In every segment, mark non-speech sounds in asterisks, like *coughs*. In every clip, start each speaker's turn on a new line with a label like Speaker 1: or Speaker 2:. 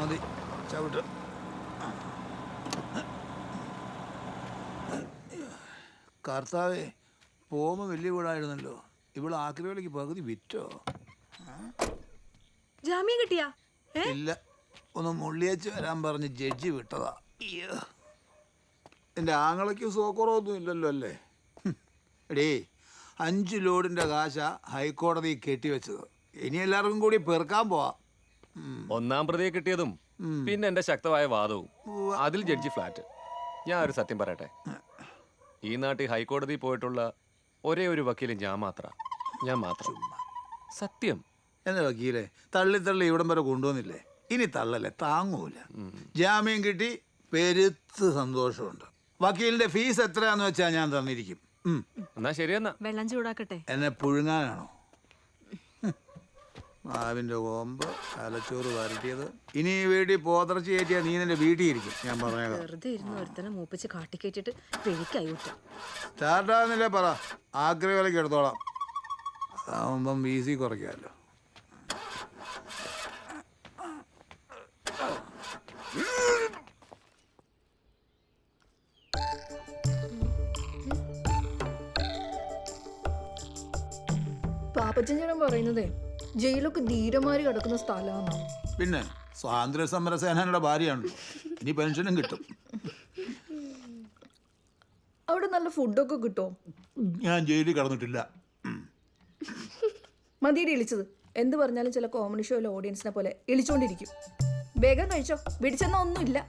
Speaker 1: മതി. ചവിട്ട്. കർത്താവേ പോമ വലിയ വീടായിരുന്നല്ലോ. ഇവിടെ ആക്രമിക്ക് പകുതി വിറ്റോ?
Speaker 2: ജാമ്യം കിട്ടിയാ?
Speaker 1: ഇല്ല. ഒന്ന് മുള്ളിയച്ച് വരാൻ പറഞ്ഞ് ജഡ്ജി വിട്ടതാ. എന്റെ എന്റെ ആങ്ങളയ്ക്ക് സോക്കുറവൊന്നും ഇല്ലല്ലോ അല്ലേ? എടേ എടീ അഞ്ച് ലോഡിന്റെ കാശ ഹൈക്കോടതി കെട്ടിവെച്ചത്. ഇനി എല്ലാവർക്കും കൂടി പെറുക്കാൻ പോവാം.
Speaker 3: ഒന്നാം പ്രതിയെ കിട്ടിയതും പിന്നെ എന്റെ ശക്തമായ വാദവും. അതിൽ ജഡ്ജി ഫ്ലാറ്റ് ഞാൻ ഒരു സത്യം പറയട്ടെ? ഈ നാട്ടിൽ ഹൈക്കോടതി പോയിട്ടുള്ള ഒരേ ഒരു വക്കീലും ഞാൻ മാത്ര. ഞാൻ മാത്രം. സത്യം.
Speaker 1: എന്നെ വക്കീലെ തള്ളി തള്ളി ഇവിടം വരെ കൊണ്ടുവന്നില്ലേ? ഇനി തള്ളല്ലേ താങ്ങൂല. ജാമ്യം കിട്ടി പെരുത്ത് സന്തോഷമുണ്ട്. വക്കീലിന്റെ ഫീസ് എത്രയാന്ന് വെച്ചാൽ ഞാൻ തന്നിരിക്കും.
Speaker 3: എന്നാ ശരിയെന്നാ.
Speaker 2: വെള്ളം ചൂടാക്കട്ടെ.
Speaker 1: എന്നെ പുഴുങ്ങാനാണോ. മാവിന്റെ കോമ്പ് തലച്ചോറ് വരട്ടിയത്. ഇനി വീട്ടിൽ പോതർച്ച കയറ്റിയാൽ നീ നിന്റെ വീട്ടിൽ ഇരിക്കും. ഞാൻ പറഞ്ഞേക്കാം.
Speaker 2: വെറുതെ ഇരുന്ന് ഒരുത്തനെ മൂപ്പിച്ച് കാട്ടിക്കേറ്റിട്ട് പെരിക്കായി
Speaker 1: സ്റ്റാർട്ടാകുന്നില്ലേ പറ. ആഗ്രഹ വിലക്ക് എടുത്തോളാം. അതാവുമ്പം വി സി കുറയ്ക്കാമല്ലോ.
Speaker 4: പാപ്പച്ചൻ ചേട്ടൻ പറയുന്നതേ ജയിലൊക്കെ ധീരമാരി കിടക്കുന്ന സ്ഥലമാണ്.
Speaker 1: പിന്നെ സ്വാതന്ത്ര്യ സമര സേനാനിയുടെ ഭാര്യയാണ്. ഇനി പെൻഷനും കിട്ടും.
Speaker 4: അവിടെ നല്ല ഫുഡൊക്കെ കിട്ടോ?
Speaker 1: ഞാൻ ജയിലിൽ കടന്നിട്ടില്ല.
Speaker 4: മതിയുടെ ഇളിച്ചത്. എന്ത് പറഞ്ഞാലും ചില കോമഡി ഷോയിലെ ഓഡിയൻസിനെ പോലെ ഇളിച്ചോണ്ടിരിക്കും. വേഗം കഴിച്ചോ. പിടിച്ചെന്നാ ഒന്നുമില്ല.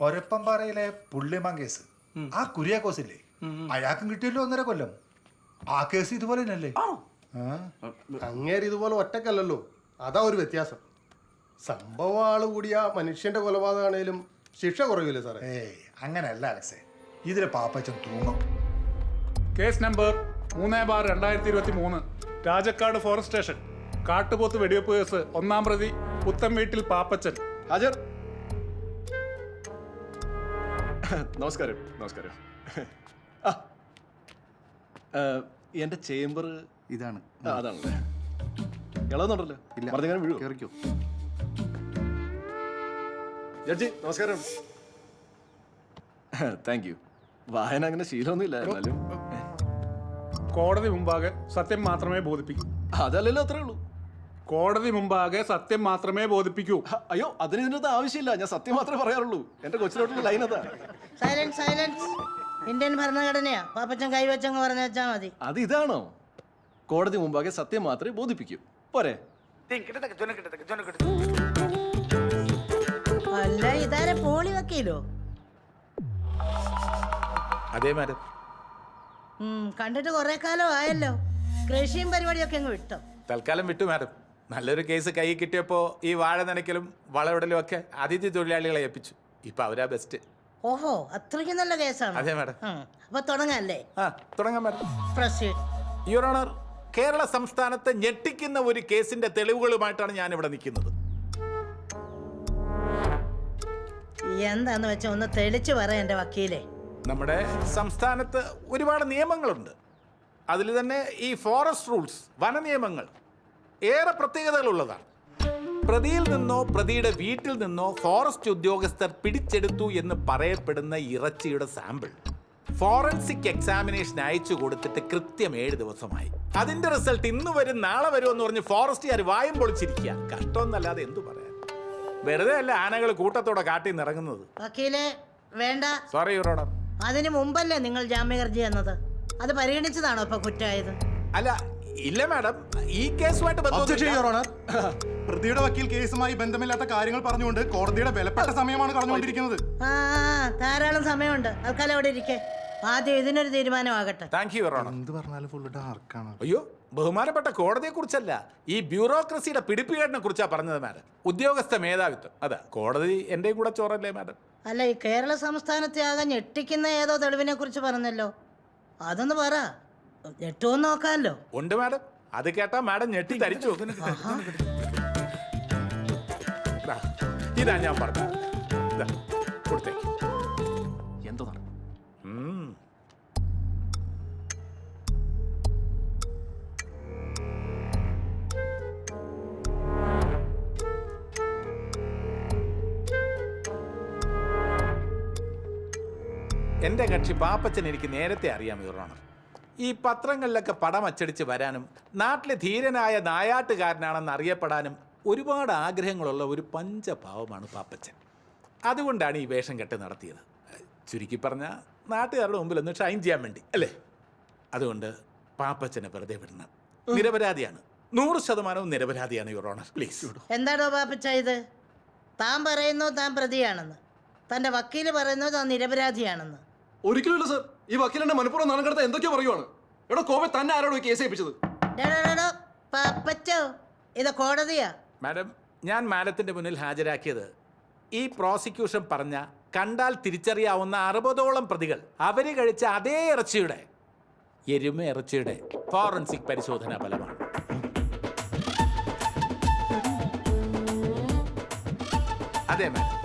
Speaker 5: ഒരപ്പംപാറയിലെ പുള്ളിമാൻ കേസ് ആ കുര്യാക്കോസ് ഇല്ലേ അയാൾക്കും കിട്ടിയല്ലോ ഒന്നര കൊല്ലം. ആ കേസ് ഇതുപോലെ തന്നെയല്ലേ? ആ?
Speaker 6: അങ്ങേര് ഇതുപോലെ ഒറ്റക്കല്ലല്ലോ. അതാ ഒരു വ്യത്യാസം. സംഭവം ആൾ കൂടിയ മനുഷ്യന്റെ കൊലപാതകമാണേലും ശിക്ഷ കുറയില്ലേ സാറേ?
Speaker 5: ഏയ് അങ്ങനെയല്ല അലക്സേ. ഇതിലെ പാപ്പച്ചൻ തൂങ്ങും.
Speaker 7: കേസ് നമ്പർ മൂന്ന് ബാർ രണ്ടായിരത്തി ഇരുപത്തി മൂന്ന് രാജക്കാട് ഫോറസ്റ്റ് സ്റ്റേഷൻ. കാട്ടുപോത്ത് വെടിവെപ്പ് കേസ് ഒന്നാം പ്രതി പുത്തൻ വീട്ടിൽ പാപ്പച്ചൻ.
Speaker 6: ഹാജർ. *coughs* നമസ്കാരം നമസ്കാരം. *laughs* ആ എന്റെ ചേംബർ
Speaker 8: ഇതാണ്.
Speaker 6: അതാണല്ലേ. ഇളവുന്നുണ്ടല്ലോ. വീഴുവോ?
Speaker 8: കേറിക്കോ.
Speaker 6: ജഡ്ജി നമസ്കാരം. താങ്ക് യു വായന അങ്ങനെ ശീലമൊന്നുമില്ല എന്നാലും.
Speaker 7: കോടതി മുമ്പാകെ സത്യം മാത്രമേ ബോധിപ്പിക്കൂ.
Speaker 6: അതല്ലല്ലോ അത്രേ ഉള്ളൂ.
Speaker 7: കോടതി മുമ്പാകെ സത്യം മാത്രമേ ബോധിപ്പിക്കൂ.
Speaker 6: അയ്യോ അതിന് ഇതിനകത്ത് ആവശ്യമില്ല. ഞാൻ സത്യം മാത്രമേ പറയാറുള്ളൂ. എന്റെ കൊച്ചിലോട്ടുള്ള ലൈൻ അതാ.
Speaker 9: സൈലൻസ് സൈലൻസ് ഇന്ത്യൻ ഭരണഘടനയാ. പാപ്പച്ചൻ കൈവച്ചങ്ങ് പറഞ്ഞു വെച്ചാ മതി.
Speaker 6: അത് ഇതാണോ? കോടതി മുമ്പാകെ സത്യം മാത്രമേ ബോധിപ്പിക്കൂ. പോരെ.
Speaker 9: അല്ല ഇതാരെ പോളി വക്കീലോ?
Speaker 1: അതേ മാഡം.
Speaker 9: കണ്ടിട്ട് കുറെ കാലം ആയല്ലോ. കൃഷിയും പരിപാടിയൊക്കെ അങ്ങ് വിട്ടോ.
Speaker 10: തൽക്കാലം വിട്ടു മാഡം. നല്ലൊരു കേസ് കൈ കിട്ടിയപ്പോൾ ഈ വാഴ നനയ്ക്കലും വളവിടലും ഒക്കെ അതിഥി തൊഴിലാളികളെ ഏൽപ്പിച്ചു. ഇപ്പൊ അവരാ ബെസ്റ്റ്
Speaker 9: ഓഹോ അത്രയ്ക്ക് നല്ല കേസാണ്.
Speaker 10: അതെ മാഡം.
Speaker 9: അപ്പൊ തുടങ്ങാല്ലേ?
Speaker 10: ആ തുടങ്ങാം മാഡം. യുവർ ഓണർ കേരള സംസ്ഥാനത്തെ ഞെട്ടിക്കുന്ന ഒരു കേസിന്റെ തെളിവുകളുമായിട്ടാണ് ഞാൻ ഇവിടെ നിൽക്കുന്നത്.
Speaker 9: എന്താന്ന് വെച്ചാ ഒന്ന് തെളിച്ചു പറ എന്റെ വക്കീലെ.
Speaker 10: നമ്മുടെ സംസ്ഥാനത്ത് ഒരുപാട് നിയമങ്ങളുണ്ട്. അതിൽ തന്നെ ഈ ഫോറസ്റ്റ് റൂൾസ് വന നിയമങ്ങൾ ഏറെ പ്രത്യേകതകളുള്ളതാണ്. പ്രതിയിൽ നിന്നോ പ്രതിയുടെ വീട്ടിൽ നിന്നോ ഫോറസ്റ്റ് ഉദ്യോഗസ്ഥർ പിടിച്ചെടുത്തു എന്ന് പറയപ്പെടുന്ന ഇറച്ചിയുടെ സാമ്പിൾ ഫോറൻസിക് എക്സാമിനേഷൻ അയച്ചു കൊടുത്തിട്ട് കൃത്യം ഏഴ് ദിവസമായി. അതിന്റെ റിസൾട്ട് ഇന്ന് വരും നാളെ വരും എന്ന് പറഞ്ഞ് ഫോറസ്റ്റുകാർ വായും പൊളിച്ചിരിക്കുക. കഷ്ടമൊന്നല്ലാതെ എന്തു പറയാൻ? വെറുതെ അല്ല ആനകൾ കൂട്ടത്തോടെ കാട്ടി നിന്ന് ഇറങ്ങുന്നത്?
Speaker 9: വക്കീലെ വേണ്ട.
Speaker 10: സോറി യുവർ
Speaker 9: അതിന് മുമ്പല്ലേ നിങ്ങൾ ജാമ്യഹർജി എന്നത് അത് പരിഗണിച്ചതാണോ ഇപ്പൊ കുറ്റമായത്
Speaker 10: അല്ല ഇല്ല മാഡം. ഈ കേസുമായിട്ട് ബന്ധമൊന്നുമില്ല.
Speaker 6: പ്രതിയുടെ വക്കീൽ കേസുമായി ബന്ധമില്ലാത്ത കാര്യങ്ങൾ പറഞ്ഞുകൊണ്ട് കോടതിയുടെ വിലപ്പെട്ട സമയമാണ് കളഞ്ഞുകൊണ്ടിരിക്കുന്നത്
Speaker 9: ആ ധാരാളം സമയമുണ്ട്. തൽക്കാലം അവിടെ ഇരിക്കെ? ആദ്യം ഇതിനൊരു തീരുമാനമാകട്ടെ.
Speaker 10: താങ്ക് യു
Speaker 5: എന്ത് പറഞ്ഞാലും ഫുള്ള് ഡാർക്കാണ്
Speaker 10: അയ്യോ ബഹുമാനപ്പെട്ട കോടതിയെ കുറിച്ചല്ല ഈ ബ്യൂറോക്രസിയുടെ പിടിപ്പുകേടിനെ കുറിച്ചാ പറഞ്ഞത് മാഡം. ഉദ്യോഗസ്ഥ മേധാവിത്വം. അതാ കോടതി എന്റെ കൂടെ ചോറല്ലേ മാഡം?
Speaker 9: അല്ല ഈ കേരള സംസ്ഥാനത്തെ ആകെ ഞെട്ടിക്കുന്ന ഏതോ തെളിവിനെ കുറിച്ച് പറഞ്ഞല്ലോ. അതൊന്ന് പറ. ഞെട്ടുമെന്ന് നോക്കാമല്ലോ.
Speaker 10: ഉണ്ട് മാഡം. അത് കേട്ടാ മാഡം ഞെട്ടി തരിച്ചു ദാ, ഇതാ ഞാൻ പറഞ്ഞു കൊടുത്തേക്ക്
Speaker 8: എന്തോ
Speaker 10: ഉം. എന്റെ കക്ഷി പാപ്പച്ചൻ എനിക്ക് നേരത്തെ അറിയാം യുവർ ഈ പത്രങ്ങളിലൊക്കെ പടം അച്ചടിച്ച് വരാനും നാട്ടിലെ ധീരനായ നായാട്ടുകാരനാണെന്ന് അറിയപ്പെടാനും ഒരുപാട് ആഗ്രഹങ്ങളുള്ള ഒരു പഞ്ചഭാവമാണ് പാപ്പച്ചൻ. അതുകൊണ്ടാണ് ഈ വേഷം കെട്ട് നടത്തിയത്. ചുരുക്കി പറഞ്ഞ നാട്ടുകാരുടെ മുമ്പിൽ ഒന്ന് ഷൈൻ ചെയ്യാൻ വേണ്ടി അല്ലേ? അതുകൊണ്ട് പാപ്പച്ചനെ വെറുതെ വിടണം. നിരപരാധിയാണ്. നൂറ് ശതമാനവും നിരപരാധിയാണ് യുവർ ഓണർ പ്ലീസ്
Speaker 9: എന്താണോ പാപ്പച്ച ഇത്? താൻ പറയുന്നു താൻ പ്രതിയാണെന്ന്? തന്റെ വക്കീൽ പറയുന്നു താൻ നിരപരാധിയാണെന്ന്?
Speaker 11: ഒരിക്കലുമില്ല സർ ഈ വക്കീലിന്റെ മനഃപൂർവം നാണം കടത്ത എന്തൊക്കെയോ പറയുവാണ്. എടോ കോവെ തന്നെ ആരോട് ഈ കേസ് ഏൽപ്പിച്ചത്.
Speaker 9: പാപ്പച്ചോ ഇത് കോടതിയാ?
Speaker 10: മാഡം ഞാൻ മാഡത്തിന്റെ മുന്നിൽ ഹാജരാക്കിയത് ഈ പ്രോസിക്യൂഷൻ പറഞ്ഞ കണ്ടാൽ തിരിച്ചറിയാവുന്ന അറുപതോളം പ്രതികൾ അവർ കഴിച്ച അതേ ഇറച്ചിയുടെ എരുമ ഇറച്ചിയുടെ ഫോറൻസിക് പരിശോധനാ ഫലമാണ്. അതെ മാഡം.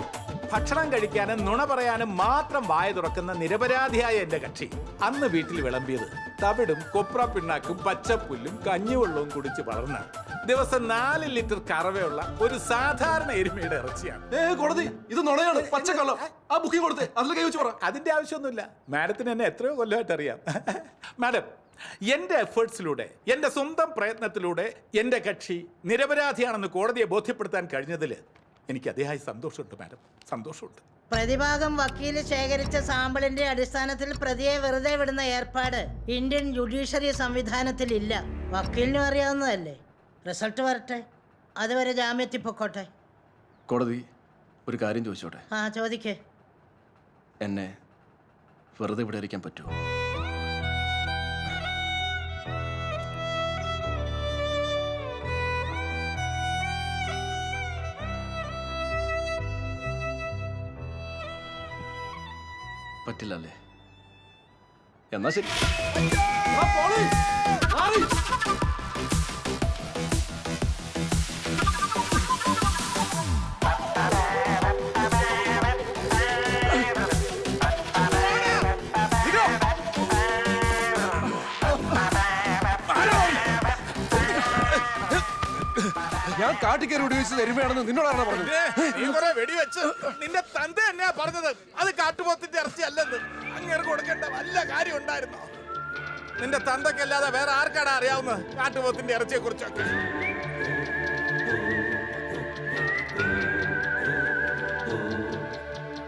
Speaker 10: ഭക്ഷണം കഴിക്കാനും നുണ പറയാനും മാത്രം വായ തുറക്കുന്ന നിരപരാധിയായ എന്റെ കക്ഷി. അന്ന് വീട്ടിൽ വിളമ്പിയത് തവിടും കൊപ്ര പിണ്ണാക്കും പച്ചപ്പുല്ലും കഞ്ഞിവെള്ളവും കുടിച്ച് വളർന്ന ദിവസം നാല് ലിറ്റർ കറവയുള്ള ഒരു സാധാരണ എരുമയുടെ ഇറച്ചിയാണ്.
Speaker 11: കോടതി ഇത് നുണയാണ് പച്ചക്കള്ളം. ആ ബുക്കിംഗ് കൊടുത്ത് അതിൽ കൈ വെച്ച് പറ.
Speaker 10: അതിന്റെ ആവശ്യമൊന്നുമില്ല. മാഡത്തിന് എന്നെ എത്രയോ കൊല്ലമായിട്ട് അറിയാം. മാഡം എന്റെ എഫേർട്സിലൂടെ എന്റെ സ്വന്തം പ്രയത്നത്തിലൂടെ എന്റെ കക്ഷി നിരപരാധിയാണെന്ന് കോടതിയെ ബോധ്യപ്പെടുത്താൻ കഴിഞ്ഞതിൽ എനിക്ക് അതിയായ സന്തോഷമുണ്ട് മാഡം. സന്തോഷമുണ്ട്.
Speaker 9: പ്രതിഭാഗം വക്കീൽ ശേഖരിച്ച സാമ്പിളിന്റെ അടിസ്ഥാനത്തിൽ പ്രതിയെ വെറുതെ വിടുന്ന ഏർപ്പാട് ഇന്ത്യൻ ജുഡീഷ്യറി സംവിധാനത്തിൽ ഇല്ല. വക്കീലിനും അറിയാവുന്നതല്ലേ. റിസൾട്ട് വരട്ടെ. അതുവരെ ജാമ്യത്തിൽ പൊക്കോട്ടെ.
Speaker 8: കോടതി ഒരു കാര്യം ചോദിച്ചോട്ടെ?
Speaker 9: ആ ചോദിക്കേ.
Speaker 8: എന്നെ വെറുതെ ഇവിടെ ഇരിക്കാൻ പറ്റുമോ? പറ്റില്ല അല്ലേ എന്നാ ശരി.
Speaker 11: ഞാൻ കാട്ടിക്കയറി ഉപയോഗിച്ചത് എരുമയാണെന്ന് നിന്നോടാണ് പറഞ്ഞത്?
Speaker 10: നീ കുറെ വെടിവെച്ച് നിന്റെ തന്ത തന്നെയാ പറഞ്ഞത്. അത് കാട്ടുപോത്തിന്റെ ഇറച്ചി അല്ലെന്ന് അങ്ങനെ കൊടുക്കേണ്ട വല്ല കാര്യം ഉണ്ടായിരുന്നോ? നിന്റെ തന്തക്കല്ലാതെ വേറെ ആർക്കാണ് അറിയാവുന്നത് കാട്ടുപോത്തിന്റെ ഇറച്ചിയെ കുറിച്ചൊക്കെ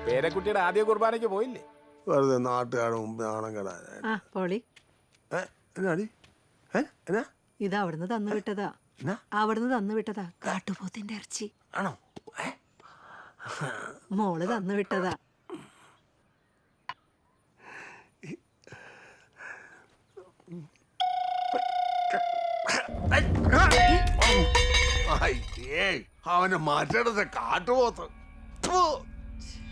Speaker 10: പേരക്കുട്ടിയുടെ ആദ്യ കുർബാനയ്ക്ക് പോയില്ലേ?
Speaker 6: വെറുതെ നാട്ടുകാരുടെ മുമ്പ് നാണം കെടാൻ
Speaker 2: ആ പോളി.
Speaker 6: എന്നാടി? ഏ? എന്നാ?
Speaker 2: ഇത് അവിടുന്ന് തന്നു വിട്ടതാ? അവിടുന്ന് തന്നു വിട്ടതാ. കാട്ടുപോത്തിന്റെ ഇറച്ചി.
Speaker 6: ആണോ?
Speaker 2: മോൾ തന്നു വിട്ടതാ.
Speaker 6: അവനെ മാറ്റേണ്ടത് കാട്ടുപോത്ത്. കാട്ടുപോത്തിന്റെ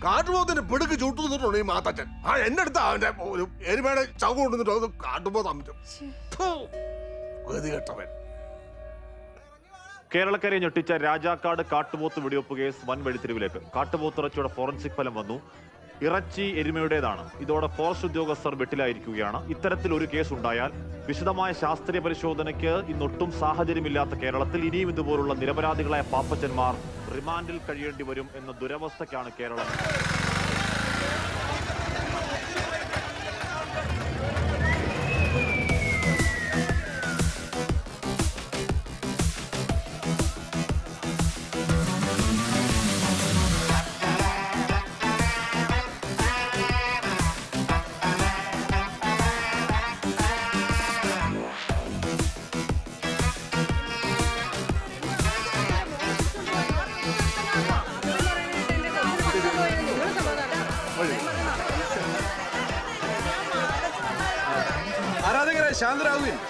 Speaker 6: കാട്ടുപോത്തിന് പിടുക്ക് ചൂട്ടു നിന്നിട്ടുണ്ട് ഈ മാത്തച്ഛൻ. ആ എന്നെ അടുത്ത് അവന്റെ ഒരു എരുമയുടെ ചവ് കൊണ്ടുവന്നിട്ട് കാട്ടുപോത്ത് അമിറ്റും ഗതി കെട്ടവൻ
Speaker 12: കേരളക്കരയെ ഞെട്ടിച്ച രാജാക്കാട് കാട്ടുപോത്ത് വെടിവെപ്പ് കേസ് വൻ വഴിത്തിരിവിലേക്ക് കാട്ടുപോത്ത് ഇറച്ചിയുടെ ഫോറൻസിക് ഫലം വന്നു. ഇറച്ചി എരുമയുടേതാണ്. ഇതോടെ ഫോറസ്റ്റ് ഉദ്യോഗസ്ഥർ വെട്ടിലായിരിക്കുകയാണ്. ഇത്തരത്തിൽ ഒരു കേസ് ഉണ്ടായാൽ വിശദമായ ശാസ്ത്രീയ പരിശോധനയ്ക്ക് ഇന്നൊട്ടും സാഹചര്യമില്ലാത്ത കേരളത്തിൽ ഇനിയും ഇതുപോലുള്ള നിരപരാധികളായ പാപ്പച്ചന്മാർ റിമാൻഡിൽ കഴിയേണ്ടി വരും എന്ന ദുരവസ്ഥയ്ക്കാണ് കേരളം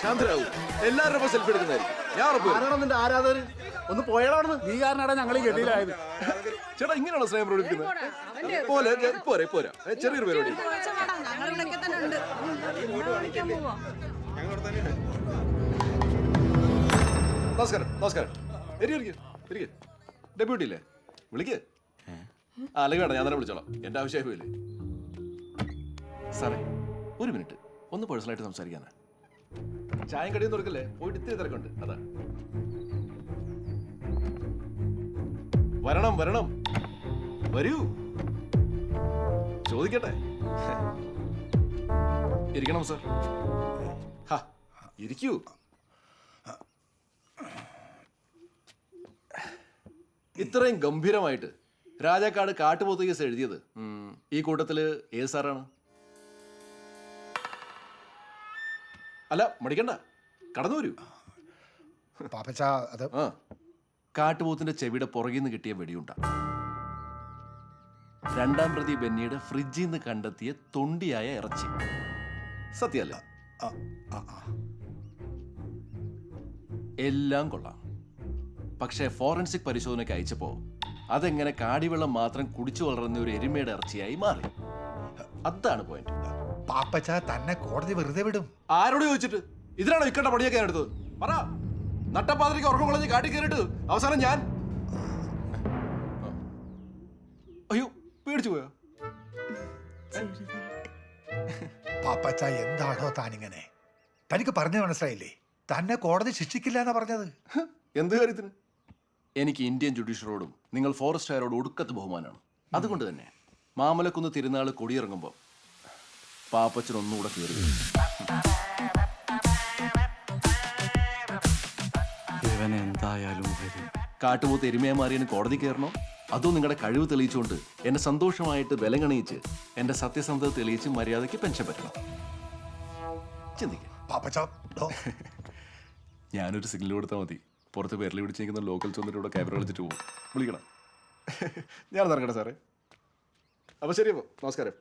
Speaker 6: ശാന്തരാകും എല്ലാവരുടെ സെൽഫി എടുക്കുന്നതായിരിക്കും. ഞാൻ ഉറപ്പ് വരും.
Speaker 11: നിന്റെ ആരാധകർ ഒന്ന് പോയടാണെന്ന്
Speaker 7: നീ കാരണടാ ഞങ്ങൾ കെട്ടിയിലായത്.
Speaker 6: ചേട്ടാ ഇങ്ങനെയാണോ സ്നേഹം പ്രകടിപ്പിക്കുന്നത്? പോലെ പോരാ പോരെ. ചെറിയൊരു പരിപാടി നമസ്കാരം നമസ്കാരം. ഡെപ്യൂട്ടി ഇല്ലേ? വിളിക്ക്. ആ അല്ലെങ്കിൽ വേണ്ട ഞാൻ തന്നെ വിളിച്ചോളാം. എന്റെ ആവശ്യമായില്ലേ സാറേ ഒരു മിനിറ്റ്. ഒന്ന് പേഴ്സണലായിട്ട് സംസാരിക്കാനാ. ചായം കടിയും തുറക്കല്ലേ പോയിട്ട് ഇത്തിരി തിരക്കുണ്ട്. അതാ. വരണം വരണം. വരൂ. ചോദിക്കട്ടെ. ഇരിക്കണം സർ. ഇരിക്കൂ. ഇത്രയും ഗംഭീരമായിട്ട് രാജാക്കാട് കാട്ടുപോത്ത് കേസ് എഴുതിയത് ഈ കൂട്ടത്തിൽ ഏത് സാറാണ്? അല്ല മടിക്കണ്ട. കടന്നു വരൂ.
Speaker 5: പാപ്പച്ച അത്
Speaker 6: ആ. കാട്ടുപോത്തിന്റെ ചെവിയുടെ പുറകിൽ നിന്ന് കിട്ടിയ വെടിയുണ്ട. രണ്ടാം പ്രതി ബെന്നിയുടെ ഫ്രിഡ്ജിൽ നിന്ന് കണ്ടെത്തിയ തൊണ്ടിയായ ഇറച്ചി. സത്യല്ല
Speaker 5: ആ, ആ, ആ.
Speaker 6: എല്ലാം കൊള്ളാം. പക്ഷേ ഫോറൻസിക് പരിശോധനയ്ക്ക് അയച്ചപ്പോ അതെങ്ങനെ കാടിവെള്ളം മാത്രം കുടിച്ചു വളർന്ന ഒരു എരുമയുടെ ഇറച്ചിയായി മാറി. അതാണ് പോയിന്റ്
Speaker 5: പാപ്പച്ച തന്നെ കോടതി വെറുതെ വിടും.
Speaker 6: ആരോട് ചോദിച്ചിട്ട്? ഇതിനാണോ ഇക്കണ്ട പണിയൊക്കെ എടുത്തത്? പറ. നട്ടപ്പാതിരിക്ക് ഉറക്കം കളഞ്ഞ് കാട്ടി കയറിയിട്ട് അവസാനം ഞാൻ. അയ്യോ പേടിച്ചു പോയോ?
Speaker 5: പാപ്പച്ച എന്താണോ താനിങ്ങനെ? തനിക്ക് പറഞ്ഞു മനസ്സിലായില്ലേ? തന്നെ കോടതി ശിക്ഷിക്കില്ല എന്നാ പറഞ്ഞത്.
Speaker 6: എന്ത് കാര്യത്തിന്? എനിക്ക് ഇന്ത്യൻ ജുഡീഷ്യറോടും നിങ്ങൾ ഫോറസ്റ്റ് ഫോറസ്റ്റുകാരോട് ഒടുക്കത്ത് ബഹുമാനമാണ്. അതുകൊണ്ട് തന്നെ മാമലക്കുന്ന് തിരുനാൾ കൊടിയിറങ്ങുമ്പോൾ പാപ്പച്ചൻ ഒന്നുകൂടെ കയറി വരും.
Speaker 11: ഇവൻ എന്തായാലും വരും
Speaker 6: കാട്ടുപോത്ത് എരുമയെ മാറിയതിന് കോടതി കയറണോ? അതോ നിങ്ങളുടെ കഴിവ് തെളിയിച്ചുകൊണ്ട് എന്നെ സന്തോഷമായിട്ട് വിലങ്ങണയിച്ച് എന്റെ സത്യസന്ധത തെളിയിച്ച് മര്യാദയ്ക്ക് പെൻഷൻ പറ്റണം? ചിന്തിക്കാം.
Speaker 5: പാപ്പച്ച ഡോ. *laughs*
Speaker 6: ഞാനൊരു സിഗ്നൽ കൊടുത്താൽ മതി. പുറത്ത് പേരിൽ പിടിച്ചിരിക്കുന്ന ലോക്കൽസ് വന്നിട്ട് ഇവിടെ ക്യാമറ കളിച്ചിട്ട് പോകും വിളിക്കണം. *laughs* ഞാൻ ഇറങ്ങട്ടെ സാറേ. അപ്പൊ ശരി അപ്പോ. നമസ്കാരം.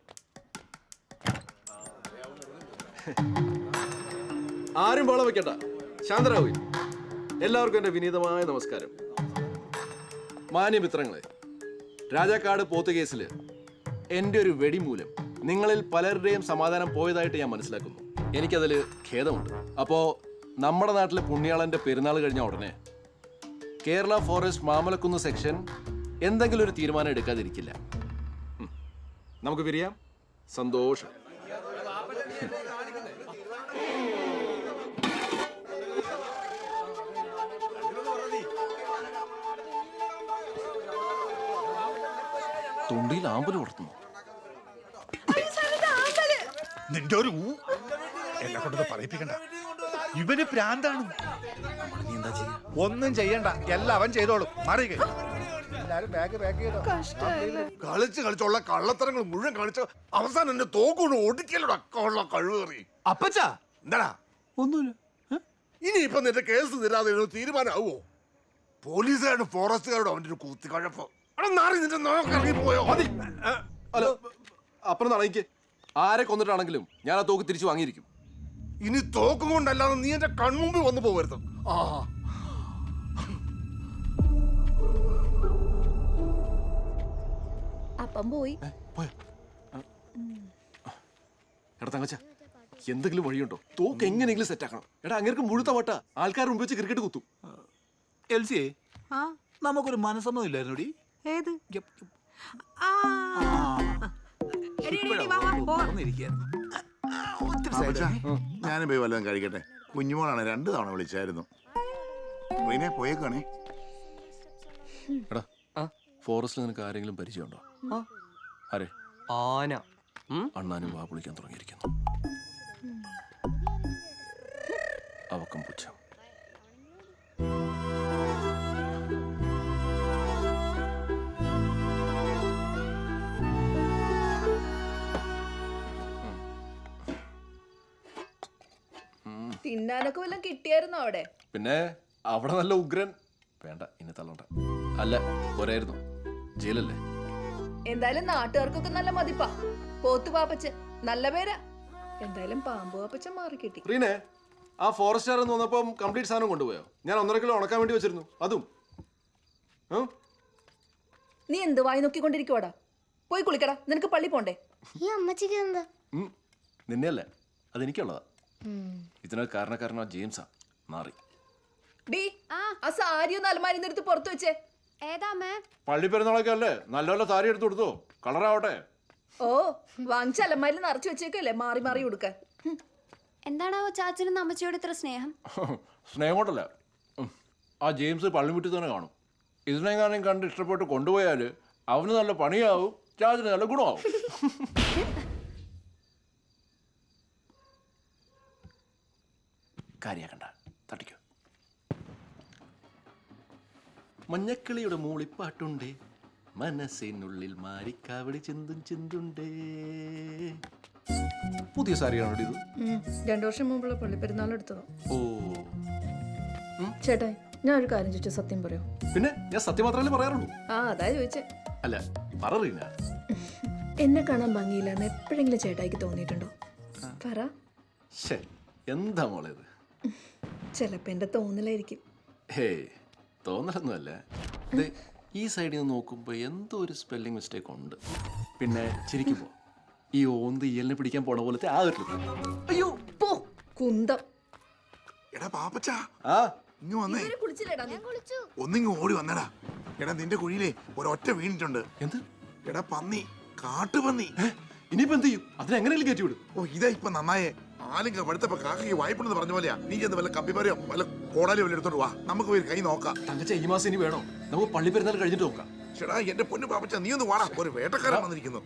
Speaker 6: ആരും വള വെക്കണ്ട. ശാന്തരാവു. എല്ലാവർക്കും എന്റെ വിനീതമായ നമസ്കാരം. മാന്യമിത്രങ്ങളെ രാജാക്കാട് പോത്ത് കേസിൽ എന്റെ ഒരു വെടിമൂലം നിങ്ങളിൽ പലരുടെയും സമാധാനം പോയതായിട്ട് ഞാൻ മനസ്സിലാക്കുന്നു. എനിക്കതിൽ ഖേദമുണ്ട്. അപ്പോൾ നമ്മുടെ നാട്ടിലെ പുണ്യാളന്റെ പെരുന്നാൾ കഴിഞ്ഞ ഉടനെ കേരള ഫോറസ്റ്റ് മാമലക്കുന്ന് സെക്ഷൻ എന്തെങ്കിലും ഒരു തീരുമാനം എടുക്കാതിരിക്കില്ല. നമുക്ക് പിരിയാം. സന്തോഷം. തൊണ്ടിയിൽ ആമ്പൽ വളർത്തുന്നു
Speaker 5: നിന്റെ ഒരു ഊ. എന്നെ കൊണ്ടത് പറയിപ്പിക്കണ്ട. ഇവന് പ്രാന്താണ്. ഒന്നും ചെയ്യണ്ട. എല്ലാം അവൻ ചെയ്തോളും. മാറി എല്ലാരും ബാഗ് ബാഗ് ചെയ്തോ.
Speaker 6: കളിച്ച് കളിച്ചുള്ള കള്ളത്തരങ്ങൾ മുഴുവൻ കാണിച്ച അവസാനം എന്നെ തോക്കൊണ്ട് ഒടിക്കലടാ കൊള്ള കഴിവേറി
Speaker 1: അപ്പച്ച?
Speaker 6: എന്താടാ?
Speaker 1: ഒന്നുമില്ല.
Speaker 6: ഇനി ഇപ്പൊ നിന്റെ കേസ് തരാതെ തീരുമാനമാവോ പോലീസുകാരുടെ ഫോറസ്റ്റുകാരോട് അവന്റെ ഒരു കൂത്തിക്കഴപ്പ് അവിടെ നാറി നിന്റെ നോക്കിറങ്ങി പോയോ? മതി. അല്ല അപ്പുറം നടക്ക് ആരെ കൊന്നിട്ടാണെങ്കിലും ഞാൻ ആ തോക്ക് തിരിച്ചു വാങ്ങിയിരിക്കും. ഇനി തോക്കും കൊണ്ടല്ലാതെ നീ എന്റെ കൺമുമ്പിൽ വന്നു പോകരുത് ആ.
Speaker 4: അപ്പം പോയി.
Speaker 6: പോയോ? എടാ തങ്കച്ച എന്തെങ്കിലും വഴിയുണ്ടോ? തോക്ക് എങ്ങനെയെങ്കിലും സെറ്റ് ആക്കണം. എടാ അങ്ങേർക്ക് മുഴുത്ത വട്ട ആൾക്കാർ മുമ്പ് വെച്ച് ക്രിക്കറ്റ് കുത്തും.
Speaker 1: എൽസിയെ
Speaker 2: ആ.
Speaker 1: നമുക്കൊരു മനസ്സൊന്നും ഇല്ലായിരുന്നോടി?
Speaker 2: ഏത്? ആ. എടി, എടി, എടി, വാ, പോവാം.
Speaker 13: ഞാനും പോയി വല്ലതും കഴിക്കട്ടെ. കുഞ്ഞുമോളാണ് രണ്ടു തവണ വിളിച്ചായിരുന്നു. പിന്നെ പോയേക്കാണേ
Speaker 6: എടാ ഫോറസ്റ്റിൽ നിനക്ക് ആരെങ്കിലും പരിചയമുണ്ടോ? ആരെ?
Speaker 3: ആന.
Speaker 6: അണ്ണാനും വാ പൊളിക്കാൻ തുടങ്ങിയിരിക്കുന്നു
Speaker 4: തിന്നാനൊക്കെ വല്ലതും കിട്ടിയായിരുന്നോ അവിടെ?
Speaker 6: പിന്നെ അവിടെ നല്ല ഉഗ്രൻ. വേണ്ട ഇനി തള്ളണ്ട. അല്ല പോരായിരുന്നു. ജയിലല്ലേ?
Speaker 4: എന്തായാലും നാട്ടുകാർക്കൊക്കെ നല്ല മതിപ്പാ. പോത്തു പാപ്പച്ച നല്ല പേരാ. എന്തായാലും പാമ്പു പാപ്പച്ച മാറി കിട്ടി.
Speaker 6: റീനെ ആ ഫോറസ്റ്റ് എന്ന് വന്നപ്പോ കംപ്ലീറ്റ് സാധനം കൊണ്ടുപോയോ? ഞാൻ ഒന്നര കിലോ ഉണക്കാൻ വേണ്ടി വെച്ചിരുന്നു. അതും?
Speaker 4: നീ എന്ത് വായി നോക്കിക്കൊണ്ടിരിക്കുവാടാ? പോയി കുളിക്കടാ. നിനക്ക് പള്ളി പോണ്ടേ?
Speaker 14: ഈ അമ്മച്ചിക്ക് എന്താ?
Speaker 6: ഉം. നിന്നെയല്ലേ? അതെനിക്കുള്ളതാ ഇതിനൊക്കെ കാരണക്കാരനോ ജെയിംസാ. മാറി.
Speaker 4: ഡീ ആ. സാരി ഒന്ന് അലമാരി എടുത്ത് പുറത്തു വെച്ചേ.
Speaker 14: ഏതാ
Speaker 6: പള്ളി പെരുന്നാളൊക്കെ അല്ലേ? നല്ല നല്ല സാരി എടുത്തു കൊടുത്തോ? കളറാവട്ടെ
Speaker 4: ഓ വാങ്ങിച്ച അലമാരിൽ നിറച്ചു വെച്ചേക്കല്ലേ? മാറി മാറി കൊടുക്ക ഹും.
Speaker 14: എന്താണാവോ ചാച്ചനും അമ്മച്ചിയോട് ഇത്ര സ്നേഹം?
Speaker 6: സ്നേഹം കൊണ്ടല്ല. ആ ജെയിംസ് പള്ളിമുറ്റി തന്നെ കാണും. ഇതിനെങ്ങാനും കണ്ട് ഇഷ്ടപ്പെട്ട് കൊണ്ടുപോയാൽ അവന് നല്ല പണിയാവും ചാച്ചന് നല്ല ഗുണമാവും. *laughs* കാര്യാക്കണ്ട തട്ടിക്കോ. മഞ്ഞക്കിളിയുടെ മൂളിപ്പാട്ടുണ്ടേ. മനസ്സിനുള്ളിൽ മാരിക്കാവടി ചിന്തും ചിന്തുണ്ടേ. പുതിയ സാരിയാണോ ഇത്?
Speaker 4: രണ്ടു വർഷം മുമ്പുള്ള പള്ളി പെരുന്നാൾ എടുത്തതോ.
Speaker 6: ഓ.
Speaker 4: ചേട്ടാ ഞാൻ ഒരു കാര്യം ചോദിച്ചു സത്യം പറയോ?
Speaker 6: പിന്നെ ഞാൻ സത്യം മാത്രമല്ലേ പറയാറുള്ളൂ?
Speaker 4: ആ അതാ ചോദിച്ചേ.
Speaker 6: അല്ല പറ
Speaker 4: എന്നെ കാണാൻ ഭംഗിയില്ലാന്ന് എപ്പോഴെങ്കിലും ചേട്ടായിക്ക് തോന്നിയിട്ടുണ്ടോ? പറ.
Speaker 6: എന്താ മോളെ
Speaker 4: ചിലപ്പോ എന്റെ തോന്നലായിരിക്കും.
Speaker 6: തോന്നലൊന്നുമല്ല. ദേ, ഈ സൈഡിൽ നിന്ന് നോക്കുമ്പോൾ എന്തോ ഒരു സ്പെല്ലിംഗ് മിസ്റ്റേക്ക് ഉണ്ട്. പിന്നെ ചിരിക്കുമ്പോ ഈ ഓന്ത് ഇയലിനെ പിടിക്കാൻ പോണ പോലത്തെ ആ ഒരു look.
Speaker 4: അയ്യോ പോ. കുന്തം.
Speaker 13: എടാ പാപ്പച്ച
Speaker 6: ആ.
Speaker 13: ഇങ്ങ് വന്നേ.
Speaker 4: ഇതുവരെ കുളിച്ചില്ലേടാ നീ?
Speaker 13: ഒന്നിങ്ങ് ഓടി വന്നടാ. എടാ നിന്റെ കുഴിയിലെ ഒരൊറ്റ വീണിട്ടുണ്ട്.
Speaker 6: എന്ത്?
Speaker 13: എടാ പന്നി കാട്ടുപന്നി.
Speaker 6: ഇനിയിപ്പോ എന്ത് ചെയ്യും? അതിനെങ്ങനെയല്ലേ കയറ്റി വിടും
Speaker 13: ഓ ഇതാ ഇപ്പൊ നന്നായേ. ആലും എടുത്തപ്പോ കാക്കയ്ക്ക് വായ്പണെന്ന് പറഞ്ഞ പോലെയാ. നീ ചെന്ന് വല്ല കമ്പിമാരെയോ വല്ല കോടാലിയോ വല്ല എടുത്തോണ്ട് വാ. നമുക്ക് പോയി കൈ നോക്കാം.
Speaker 6: തങ്കച്ച ഈ മാസം ഇനി വേണോ? നമുക്ക് പള്ളി പെരുന്നാൾ കഴിഞ്ഞിട്ട് നോക്കാം.
Speaker 13: ചേടാ എന്റെ പൊന്നു പാപ്പച്ച നീ ഒന്ന് വാടാ. ഒരു വേട്ടക്കാരൻ വന്നിരിക്കുന്നു.